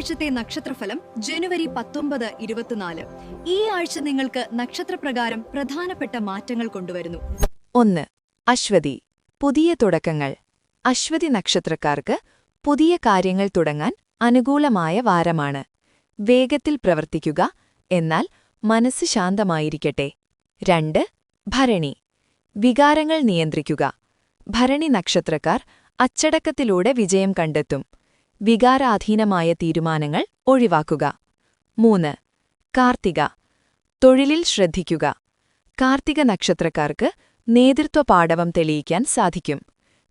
ആഴ്ചത്തെ നക്ഷത്രഫലം ജനുവരി പത്തൊമ്പത് ഇരുപത്തിനാല്. ഈ ആഴ്ച നിങ്ങൾക്ക് നക്ഷത്രപ്രകാരം പ്രധാനപ്പെട്ട മാറ്റങ്ങൾ കൊണ്ടുവരുന്നു. ഒന്ന് അശ്വതി. പുതിയ തുടക്കങ്ങൾ. അശ്വതി നക്ഷത്രക്കാർക്ക് പുതിയ കാര്യങ്ങൾ തുടങ്ങാൻ അനുകൂലമായ വാരമാണ്. വേഗത്തിൽ പ്രവർത്തിക്കുക എന്നാൽ മനസ്സ് ശാന്തമായിരിക്കട്ടെ. രണ്ട് ഭരണി. വികാരങ്ങൾ നിയന്ത്രിക്കുക. ഭരണി നക്ഷത്രക്കാർ അച്ചടക്കത്തിലൂടെ വിജയം കണ്ടെത്തും. വികാരാധീനമായ തീരുമാനങ്ങൾ ഒഴിവാക്കുക. മൂന്ന് കാർത്തിക. തൊഴിലിൽ ശ്രദ്ധിക്കുക. കാർത്തിക നക്ഷത്രക്കാർക്ക് നേതൃത്വ പാടവം തെളിയിക്കാൻ സാധിക്കും.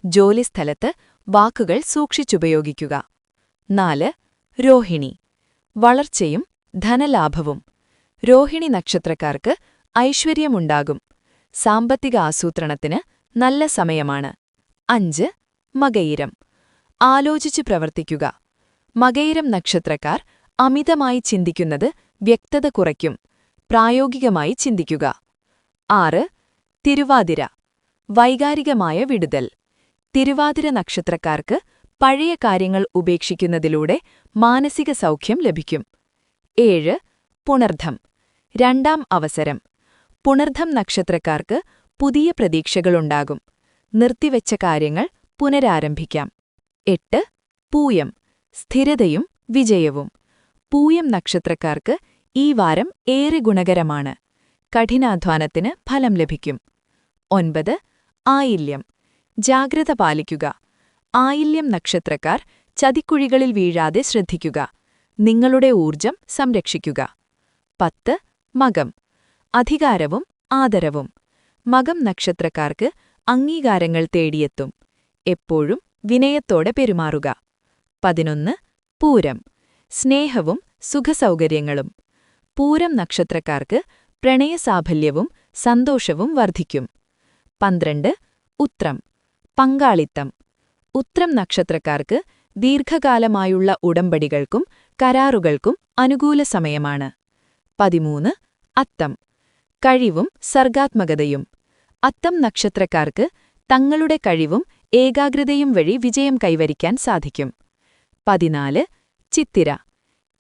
ജോലിസ്ഥലത്ത് വാക്കുകൾ സൂക്ഷിച്ചുപയോഗിക്കുക. നാല് രോഹിണി. വളർച്ചയും ധനലാഭവും. രോഹിണി നക്ഷത്രക്കാർക്ക് ഐശ്വര്യമുണ്ടാകും. സാമ്പത്തിക ആസൂത്രണത്തിന് നല്ല സമയമാണ്. അഞ്ച് മകയിരം. ആലോചിച്ച് പ്രവർത്തിക്കുക. മകയിരം നക്ഷത്രക്കാർ അമിതമായി ചിന്തിക്കുന്നത് വ്യക്തത കുറയ്ക്കും. പ്രായോഗികമായി ചിന്തിക്കുക. ആറ്. തിരുവാതിര. വൈകാരികമായ വിടുതൽ. തിരുവാതിര നക്ഷത്രക്കാർക്ക് പഴയ കാര്യങ്ങൾ ഉപേക്ഷിക്കുന്നതിലൂടെ മാനസിക സൗഖ്യം ലഭിക്കും. ഏഴ്. പുണർധം. രണ്ടാം അവസരം. പുണർധം നക്ഷത്രക്കാർക്ക് പുതിയ പ്രതീക്ഷകളുണ്ടാകും. നിർത്തിവെച്ച കാര്യങ്ങൾ പുനരാരംഭിക്കാം. എട്ട് പൂയം സ്ഥിരതയും വിജയവും. പൂയം നക്ഷത്രക്കാർക്ക് ഈ വാരം ഏറെ ഗുണകരമാണ്. കഠിനാധ്വാനത്തിന് ഫലം ലഭിക്കും. ഒൻപത് ആയില്യം. ജാഗ്രത പാലിക്കുക. ആയില്യം നക്ഷത്രക്കാർ ചതിക്കുഴികളിൽ വീഴാതെ ശ്രദ്ധിക്കുക. നിങ്ങളുടെ ഊർജം സംരക്ഷിക്കുക. പത്ത് മകം. അധികാരവും ആദരവും. മകം നക്ഷത്രക്കാർക്ക് അംഗീകാരങ്ങൾ തേടിയെത്തും. എപ്പോഴും വിനയത്തോടെ പെരുമാറുക. പതിനൊന്ന് പൂരം. സ്നേഹവും സുഖസൗകര്യങ്ങളും. പൂരം നക്ഷത്രക്കാർക്ക് പ്രണയസാഫല്യവും സന്തോഷവും വർദ്ധിക്കും പന്ത്രണ്ട് ഉത്രം. പങ്കാളിത്തം. ഉത്രം നക്ഷത്രക്കാർക്ക് ദീർഘകാലമായുള്ള ഉടമ്പടികൾക്കും കരാറുകൾക്കും അനുകൂല സമയമാണ്. പതിമൂന്ന് അത്തം. കഴിവും സർഗാത്മകതയും. അത്തം നക്ഷത്രക്കാർക്ക് തങ്ങളുടെ കഴിവും ഏകാഗ്രതയും വഴി വിജയം കൈവരിക്കാൻ സാധിക്കും. പതിനാല് ചിത്തിര.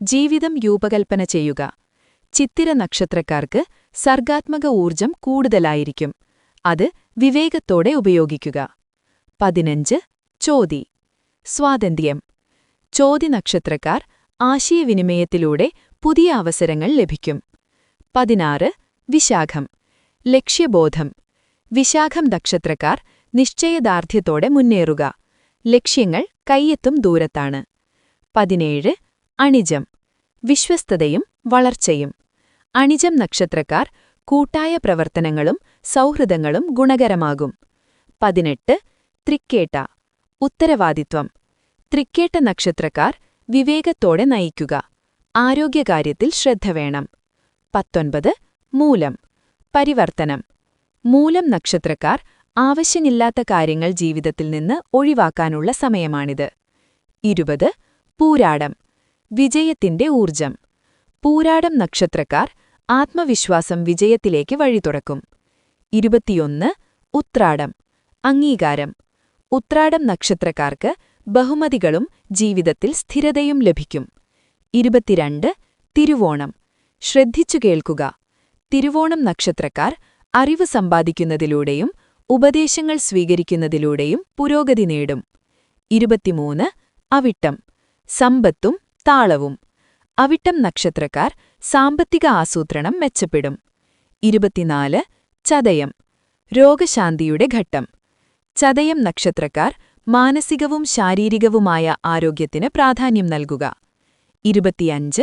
ജീവിതം രൂപകൽപ്പന ചെയ്യുക. ചിത്തിര നക്ഷത്രക്കാർക്ക് സർഗാത്മക ഊർജം കൂടുതലായിരിക്കും. അത് വിവേകത്തോടെ ഉപയോഗിക്കുക. പതിനഞ്ച് ചോതി. സ്വാതന്ത്ര്യം. ചോതി നക്ഷത്രക്കാർ ആശയവിനിമയത്തിലൂടെ പുതിയ അവസരങ്ങൾ ലഭിക്കും. പതിനാറ് വിശാഖം. ലക്ഷ്യബോധം. വിശാഖം നക്ഷത്രക്കാർ നിശ്ചയദാർഢ്യത്തോടെ മുന്നേറുക. ലക്ഷ്യങ്ങൾ കൈയെത്തും ദൂരത്താണ്. പതിനേഴ് അണിജം. വിശ്വസ്തതയും വളർച്ചയും. അണിജം നക്ഷത്രക്കാർ കൂട്ടായ പ്രവർത്തനങ്ങളും സൗഹൃദങ്ങളും ഗുണകരമാകും. പതിനെട്ട് തൃക്കേട്ട. ഉത്തരവാദിത്വം. തൃക്കേട്ട നക്ഷത്രക്കാർ വിവേകത്തോടെ നയിക്കുക. ആരോഗ്യകാര്യത്തിൽ ശ്രദ്ധ വേണം. പത്തൊൻപത് മൂലം. പരിവർത്തനം. മൂലം നക്ഷത്രക്കാർ ആവശ്യമില്ലാത്ത കാര്യങ്ങൾ ജീവിതത്തിൽ നിന്ന് ഒഴിവാക്കാനുള്ള സമയമാണിത്. ഇരുപത് പൂരാടം. വിജയത്തിന്റെ ഊർജം പൂരാടം നക്ഷത്രക്കാർ ആത്മവിശ്വാസം വിജയത്തിലേക്ക് വഴി തുറക്കും ഇരുപത്തിയൊന്ന് ഉത്രാടം. അംഗീകാരം. ഉത്രാടം നക്ഷത്രക്കാർക്ക് ബഹുമതികളും ജീവിതത്തിൽ സ്ഥിരതയും ലഭിക്കും. ഇരുപത്തിരണ്ട് തിരുവോണം. ശ്രദ്ധിച്ചു കേൾക്കുക. തിരുവോണം നക്ഷത്രക്കാർ അറിവ് സമ്പാദിക്കുന്നതിലൂടെയും ഉപദേശങ്ങൾ സ്വീകരിക്കുന്നതിലൂടെയും പുരോഗതി നേടും. ഇരുപത്തിമൂന്ന്. അവിട്ടം. സമ്പത്തും താളവും. അവിട്ടം നക്ഷത്രക്കാർ സാമ്പത്തിക ആസൂത്രണം മെച്ചപ്പെടും. ഇരുപത്തിനാല്. ചതയം. രോഗശാന്തിയുടെ ഘട്ടം. ചതയം നക്ഷത്രക്കാർ മാനസികവും ശാരീരികവുമായ ആരോഗ്യത്തിന് പ്രാധാന്യം നൽകുക. ഇരുപത്തിയഞ്ച്.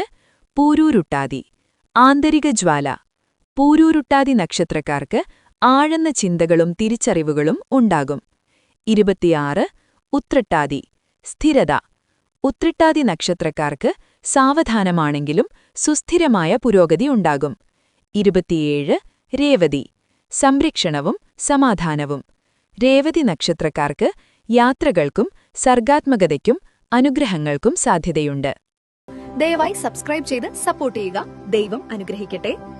പൂരൂരുട്ടാതി. ആന്തരിക ജ്വാല. പൂരൂരുട്ടാതി നക്ഷത്രക്കാർക്ക് ആഴന്ന ചിന്തകളും തിരിച്ചറിവുകളും ഉണ്ടാകും. ഇരുപത്തിയാറ്. ഉത്രട്ടാതി. സ്ഥിരത. ഉത്രട്ടാതി നക്ഷത്രക്കാർക്ക് സാവധാനമാണെങ്കിലും സുസ്ഥിരമായ പുരോഗതി ഉണ്ടാകും. ഇരുപത്തിയേഴ്. രേവതി. സംരക്ഷണവും സമാധാനവും. രേവതി നക്ഷത്രക്കാർക്ക് യാത്രകൾക്കും സർഗാത്മകതയ്ക്കും അനുഗ്രഹങ്ങൾക്കും സാധ്യതയുണ്ട്. ദയവായി സബ്സ്ക്രൈബ് ചെയ്ത് സപ്പോർട്ട് ചെയ്യുക. ദൈവം അനുഗ്രഹിക്കട്ടെ.